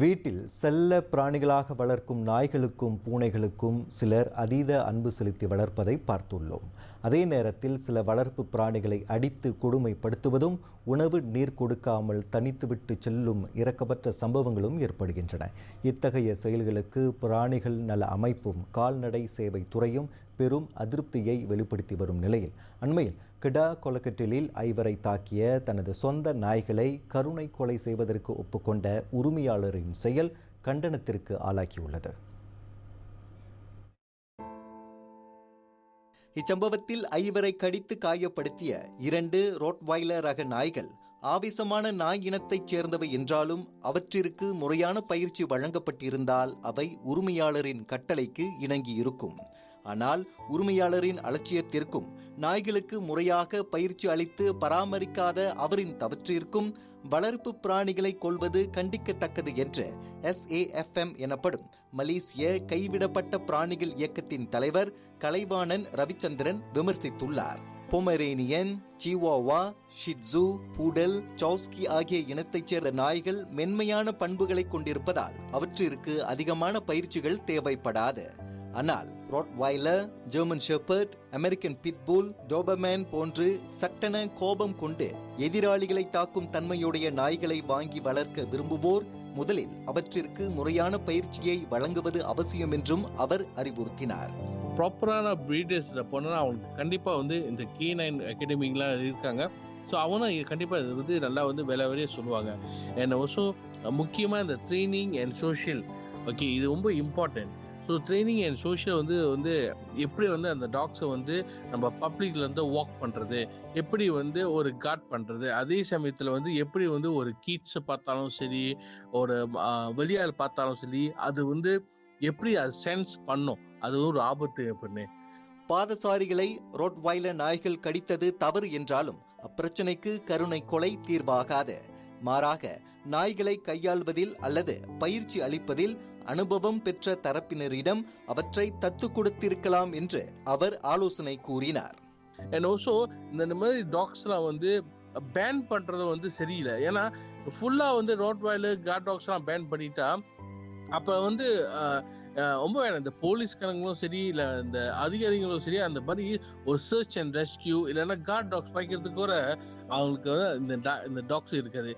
வீட்டில் செல்ல பிராணிகளாக வளர்க்கும் நாய்களுக்கும் பூனைகளுக்கும் சிலர் அதீத அன்பு செலுத்தி வளர்ப்பதை பார்த்துள்ளோம். அதே நேரத்தில் சில வளர்ப்பு பிராணிகளை அடித்து கொடுமைப்படுத்துவதும் உணவு நீர் கொடுக்காமல் தனித்துவிட்டு செல்லும் இரக்கமற்ற சம்பவங்களும் ஏற்படுகின்றன. இத்தகைய செயல்களுக்கு பிராணிகள் நல அமைப்பும் கால்நடை சேவை துறையும் பெரும் அதிருப்தியை வெளிப்படுத்தி வரும் நிலையில் அண்மையில் கிடா கொலக்கட்டிலில் ஐவரை தாக்கிய தனது சொந்த நாய்களை கருணை கொலை செய்வதற்கு ஒப்புக்கொண்ட உரிமையாளரின் செயல் கண்டனத்திற்கு ஆளாக்கியுள்ளது இச்சம்பவத்தில் ஐவரை கடித்து காயப்படுத்திய இரண்டு ரோட்வைலர் ரக நாய்கள் ஆவேசமான நாய் இனத்தைச் சேர்ந்தவை என்றாலும் அவற்றிற்கு முறையான பயிற்சி வழங்கப்பட்டிருந்தால் அவை உரிமையாளரின் கட்டளைக்கு இணங்கியிருக்கும். ஆனால் உரிமையாளரின் அலட்சியத்திற்கும் நாய்களுக்கு முறையாக பயிற்சி அளித்து பராமரிக்காத அவரின் தவற்றிற்கும் வளர்ப்பு பிராணிகளை கொள்வது கண்டிக்கத்தக்கது என்று எஸ்ஏஎஃப்எம் எனப்படும் மலேசிய கைவிடப்பட்ட பிராணிகள் இயக்கத்தின் தலைவர் கலைவாணன் ரவிச்சந்திரன் விமர்சித்துள்ளார். Pomeranian Chihuahua Shih Tzu poodle சௌஸ்கி ஆகிய இனத்தைச் சேர்ந்த நாய்கள் மென்மையான பண்புகளை கொண்டிருப்பதால் அவற்றிற்கு அதிகமான பயிற்சிகள் தேவைப்படாது. ஆனால் Rottweiler German shepherd American pitbull Doberman போன்று சட்டென கோபம் கொண்டு எதிராளிகளை தாக்கும் தன்மையுடைய நாய்களை வாங்கி வளர்க்க விரும்புவோர் முதலில் அவற்றிற்கு முறையான பயிற்சியை வழங்குவது அவசியம் என்றும் அவர் அறிவுறுத்தினார். ப்ராப்பரான ப்ரீடர்ஸில் போனால் அவனுக்கு கண்டிப்பாக வந்து இந்த கே நைன் அகாடமிங்லாம் இருக்காங்க. ஸோ அவனும் கண்டிப்பாக இது வந்து நல்லா வந்து வேலை வரைய சொல்லுவாங்க. அண்ட் ஆல்சோ முக்கியமாக இந்த ட்ரைனிங் அண்ட் சோஷியல் ஓகே இது ரொம்ப important so training and social வந்து வந்து எப்படி வந்து அந்த டாக்ஸை வந்து நம்ம பப்ளிக்லேருந்து வாக் பண்ணுறது எப்படி வந்து ஒரு கார்ட் பண்ணுறது அதே சமயத்தில் வந்து எப்படி வந்து ஒரு கீட்ஸை பார்த்தாலும் சரி ஒரு வெளியால் பார்த்தாலும் சரி அது வந்து எப்படி அது சென்ஸ் பண்ணும்? அது ஒரு ஆபத்து அப்படின்னு பாதசாரிகளை ரோட்வைலர் நாய்கள் கடித்தது தவறு என்றாலும் அப்பிரச்சனைக்கு கருணை கொலை தீர்வாகாது. மாறாக நாய்களை கையாள்வதில் அல்லது பயிற்சி அளிப்பதில் அனுபவம் பெற்ற தரப்பினரிடம் அவற்றை தத்து கொடுத்திருக்கலாம் என்று அவர் ஆலோசனை கூறினார். அண்ட் ஆல்சோ இந்த மாதிரி டாக்ஸ்லாம் வந்து பேன் பண்றது வந்து சரியில்லை. ஏன்னா ஃபுல்லா வந்து ரோட் வாயில் காட் டாக்ஸ்லாம் பேன் பண்ணிட்டா அப்ப வந்து ரொம்ப வேணும். இந்த போலீஸ்காரங்களும் சரி இல்லை இந்த அதிகாரிகளும் சரி அந்த மாதிரி ஒரு சர்ச் அண்ட் ரெஸ்கியூ இல்லைன்னா காட் டாக்ஸ் பாய்க்கிறதுக்கு கூட அவங்களுக்கு இந்த இந்த டாக்ஸ் இருக்காது.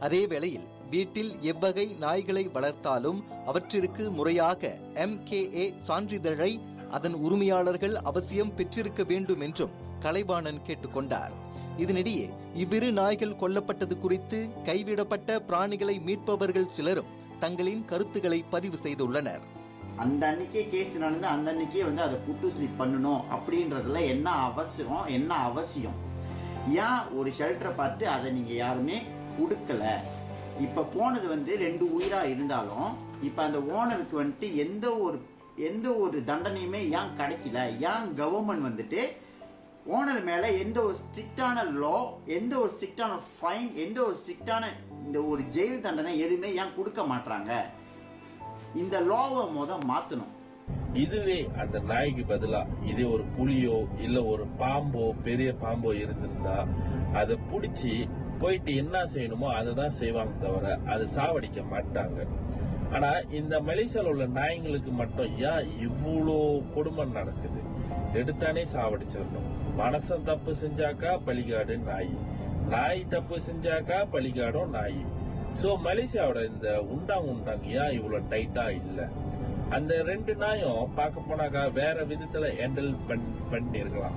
அதே வேளையில் வீட்டில் எவ்வகை நாய்களை வளர்த்தாலும் அவற்றிற்கு முறையாக எம்கேஏ சான்றிதழை அதன் உரிமையாளர்கள் அவசியம் பெற்றிருக்க வேண்டும் என்றும் கலைவாணன் கேட்டுக்கொண்டார். இதனிடையே இவ்விரு நாய்கள் கொல்லப்பட்டது குறித்து கைவிடப்பட்ட பிராணிகளை மீட்பவர்கள் சிலரும் தங்களின் கருத்துக்களை பதிவு செய்துள்ளனர். அந்த அன்னைக்கே கேஸ் நடந்து அந்த அன்னைக்கே வந்து அதை புட்டு ஸ்லிப் பண்ணணும் அப்படின்றதுல என்ன அவசரம் என்ன அவசியம்? ஏன் ஒரு ஷெல்டரை பார்த்து அதை நீங்கள் யாருமே கொடுக்கல? இப்போ போனது வந்து ரெண்டு உயிராக இருந்தாலும் இப்போ அந்த ஓனருக்கு வந்துட்டு எந்த ஒரு எந்த ஒரு தண்டனையுமே ஏன் கிடைக்கல? ஏன் கவர்மெண்ட் வந்துட்டு ஓனர் மேலே எந்த ஒரு ஸ்ட்ரிக்டான லா எந்த ஒரு ஸ்ட்ரிக்டான ஃபைன் எந்த ஒரு ஸ்ட்ரிக்டான இந்த ஒரு ஜெயில் தண்டனை எதுவுமே ஏன் கொடுக்க மாட்டுறாங்க இந்த லோவை முத மாற்றணும் இதுவே அந்த நாய்க்கு பதிலா இதே ஒரு புலியோ இல்ல ஒரு பாம்போ பெரிய பாம்போ இருந்திருந்தா அதை பிடிச்சி போயிட்டு என்ன செய்யணுமோ அதை தான் செய்வாங்க தவிர அதை சாவடிக்க மாட்டாங்க. ஆனா இந்த மலேசியால உள்ள நாய்ங்களுக்கு மட்டும் ஏன் இவ்வளோ கொடுமை நடக்குது? எடுத்தானே சாவடிச்சிடணும். மனசன் தப்பு செஞ்சாக்கா பலிகாடு நாய். நாய் தப்பு செஞ்சாக்கா பலிகாடும் நாய். ஸோ மலேசியாவோட இந்த உண்டாங் உண்டாங் ஏன் இவ்வளோ டைட்டா இல்லை? அந்த ரெண்டு நாயும் பார்க்க போனாக்கா வேற விதத்துல ஹேண்டில் பண்ணிருக்கலாம்.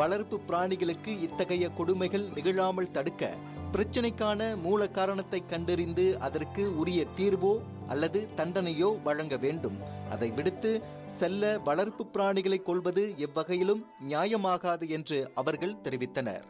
வளர்ப்பு பிராணிகளுக்கு இத்தகைய கொடுமைகள் நிகழாமல் தடுக்க பிரச்சனைக்கான மூல காரணத்தை கண்டறிந்து அதற்கு உரிய தீர்வோ அல்லது தண்டனையோ வழங்க வேண்டும். அதை விடுத்து செல்ல வளர்ப்பு பிராணிகளை கொள்வது எவ்வகையிலும் நியாயமாகாது என்று அவர்கள் தெரிவித்தனர்.